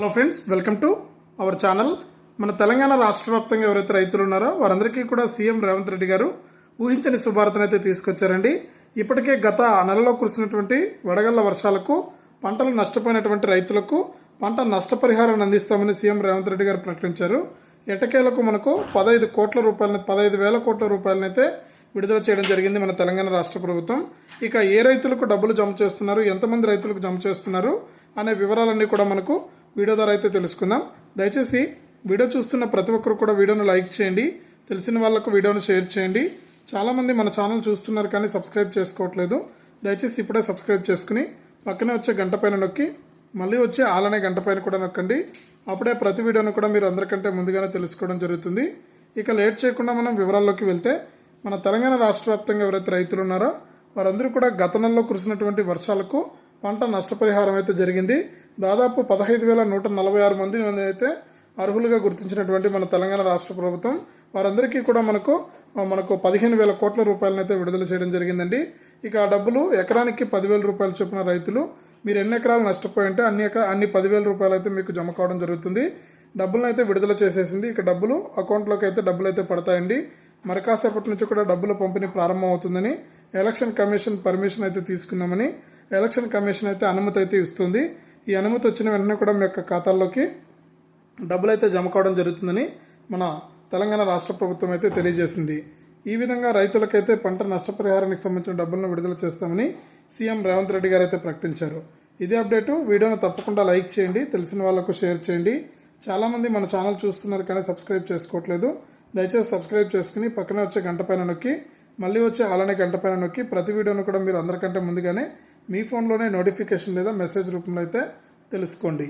Hello friends welcome to our channel మన తెలంగాణ రాష్ట్ర వ్యాప్తంగా ఎవరైతే రైతులు ఉన్నారో వారందరికీ కూడా సీఎం రేవంత్ రెడ్డి గారు ఊహించని శుభార్తను అయితే తీసుకొచ్చారండి. ఇప్పటికే గత నెలలో కురిసినటువంటి వడగళ్ళ వర్షాలకు పంటలు నష్టపోయినటువంటి రైతులకు పంట నష్టపరిహారాన్ని అందిస్తామని సీఎం రేవంత్ రెడ్డి గారు ప్రకటించారు. ఎటకేలకు మనకు పదహైదు కోట్ల రూపాయలని పదహైదు వేల కోట్ల రూపాయలనైతే విడుదల చేయడం జరిగింది మన తెలంగాణ రాష్ట్ర ప్రభుత్వం. ఇక ఏ రైతులకు డబ్బులు జమ చేస్తున్నారు ఎంతమంది రైతులకు జమ చేస్తున్నారు అనే వివరాలన్నీ కూడా మనకు వీడియో ద్వారా అయితే తెలుసుకుందాం. దయచేసి వీడియో చూస్తున్న ప్రతి ఒక్కరు కూడా వీడియోను లైక్ చేయండి. తెలిసిన వాళ్ళకు వీడియోను షేర్ చేయండి. చాలామంది మన ఛానల్ చూస్తున్నారు కానీ సబ్స్క్రైబ్ చేసుకోవట్లేదు. దయచేసి ఇప్పుడే సబ్స్క్రైబ్ చేసుకుని పక్కనే వచ్చే గంట పైన నొక్కి మళ్ళీ వచ్చే ఆలనే గంట పైన కూడా నొక్కండి. అప్పుడే ప్రతి వీడియోను కూడా మీరు అందరికంటే ముందుగానే తెలుసుకోవడం జరుగుతుంది. ఇక లేట్ చేయకుండా మనం వివరాల్లోకి వెళ్తే మన తెలంగాణ రాష్ట్ర వ్యాప్తంగా ఎవరైతే రైతులు ఉన్నారో వారందరూ కూడా గత నెలలో కురిసినటువంటి వర్షాలకు పంట నష్టపరిహారం అయితే జరిగింది. దాదాపు పదహైదు వేల నూట నలభై ఆరు మంది మంది అయితే అర్హులుగా గుర్తించినటువంటి మన తెలంగాణ రాష్ట్ర ప్రభుత్వం వారందరికీ కూడా మనకు మనకు పదిహేను వేల కోట్ల రూపాయలను అయితే విడుదల చేయడం జరిగిందండి. ఇక ఆ డబ్బులు ఎకరానికి పదివేల రూపాయలు చొప్పున రైతులు మీరు ఎన్ని ఎకరాలు నష్టపోయి ఉంటే అన్ని ఎకరా అన్ని పదివేల రూపాయలు అయితే మీకు జమ కావడం జరుగుతుంది. డబ్బులను అయితే విడుదల చేసేసింది. ఇక డబ్బులు అకౌంట్లోకి అయితే డబ్బులు అయితే పడతాయండి. మరి కాసేపటి నుంచి కూడా డబ్బుల పంపిణీ ప్రారంభం అవుతుందని ఎలక్షన్ కమిషన్ పర్మిషన్ అయితే తీసుకున్నామని ఎలక్షన్ కమిషన్ అయితే అనుమతి అయితే ఇస్తుంది. ఈ అనుమతి వచ్చిన వెంటనే కూడా మీ యొక్క ఖాతాల్లోకి డబ్బులు అయితే జమ కావడం జరుగుతుందని మన తెలంగాణ రాష్ట్ర ప్రభుత్వం అయితే తెలియజేసింది. ఈ విధంగా రైతులకైతే పంట నష్టపరిహారానికి సంబంధించిన డబ్బులను విడుదల చేస్తామని సీఎం రేవంత్ రెడ్డి గారు అయితే ప్రకటించారు. ఇదే అప్డేటు వీడియోను తప్పకుండా లైక్ చేయండి తెలిసిన వాళ్ళకు షేర్ చేయండి. చాలామంది మన ఛానల్ చూస్తున్నారు కానీ సబ్స్క్రైబ్ చేసుకోవట్లేదు. దయచేసి సబ్స్క్రైబ్ చేసుకుని పక్కనే వచ్చే గంట పైన నొక్కి మళ్ళీ వచ్చే అలానే గంట పైన నొక్కి ప్రతి వీడియోను కూడా మీరు అందరికంటే ముందుగానే మీ ఫోన్లోనే నోటిఫికేషన్ లేదా మెసేజ్ రూపంలో అయితే తెలుసుకోండి.